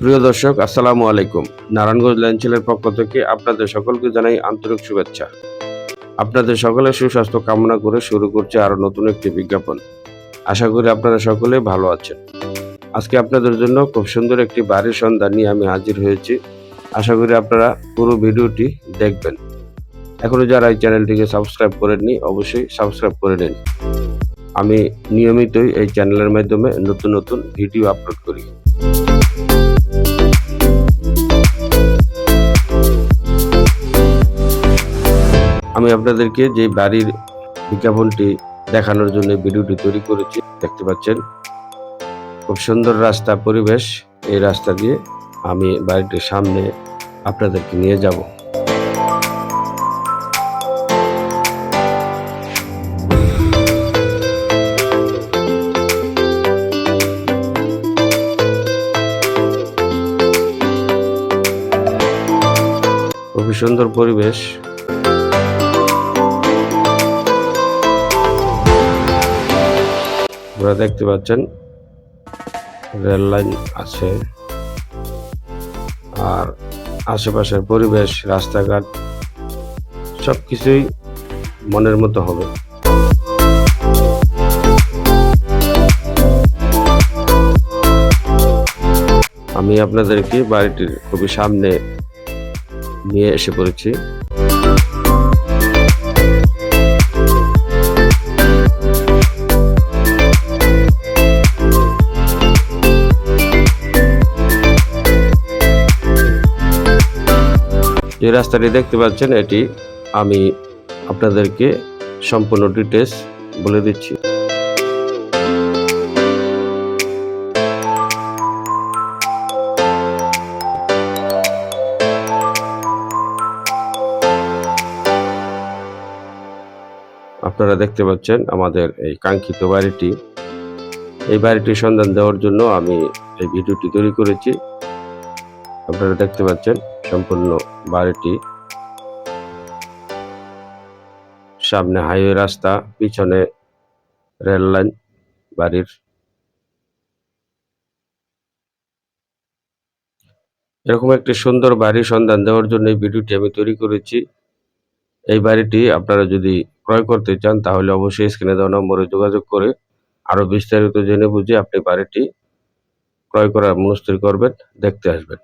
প্রিয় দর্শক, আসসালামু আলাইকুম। নারায়ণগঞ্জ ল্যান্ডছেলের পক্ষ থেকে আপনাদের সকলকে জানাই আন্তরিক শুভেচ্ছা। আপনাদের সকলের সুস্বাস্থ্য কামনা করে শুরু করছে আরও নতুন একটি বিজ্ঞাপন। আশা করি আপনারা সকলে ভালো আছেন। আজকে আপনাদের জন্য খুব সুন্দর একটি বাড়ির সন্ধান নিয়ে আমি হাজির হয়েছি। আশা করি আপনারা পুরো ভিডিওটি দেখবেন। এখনও যারা এই চ্যানেলটিকে সাবস্ক্রাইব করেননি, অবশ্যই সাবস্ক্রাইব করে নিন। আমি নিয়মিতই এই চ্যানেলের মাধ্যমে নতুন নতুন ভিডিও আপলোড করি। আমি আপনাদেরকে যে বাড়ির বিজ্ঞাপনটি দেখানোর জন্য ভিডিওটি তৈরি করেছি, দেখতে পাচ্ছেন। খুব সুন্দর রাস্তা পরিবেশ, এই রাস্তা দিয়ে আমি বাড়িটির সামনে আপনাদেরকে নিয়ে যাব। খুবই সুন্দর পরিবেশ আপনারা দেখতে পাচ্ছেন, রেল লাইন আছে। আর আশেপাশের পরিবেশ, রাস্তাঘাট সব কিছুই মনের মতো হবে। আমি আপনাদেরকে বাড়িটির খুবই সামনে নিয়ে এসে পড়েছি। যে রাস্তাটি দেখতে পাচ্ছেন, এটি আমি আপনাদেরকে সম্পূর্ণ ডিটেলস বলে দিচ্ছি। আপনারা দেখতে পাচ্ছেন আমাদের এই কাঙ্ক্ষিত বাড়িটি। এই বাড়িটির সন্ধান দেওয়ার জন্য আমি এই ভিডিওটি তৈরি করেছি। আপনারা দেখতে পাচ্ছেন সম্পূর্ণ বাড়িটি সামনে হাইওয়ে রাস্তা, পিছনে রেল লাইন বাড়ির। এরকম একটি সুন্দর বাড়ির সন্ধান দেওয়ার জন্য এই ভিডিওটি আমি তৈরি করেছি। এই বাড়িটি আপনারা যদি ক্রয় করতে চান, তাহলে অবশ্যই স্ক্রিনে দেওয়া নম্বরে যোগাযোগ করে আরও বিস্তারিত জেনে বুঝে আপনি বাড়িটি ক্রয় করার মনস্থির করবেন, দেখতে আসবেন।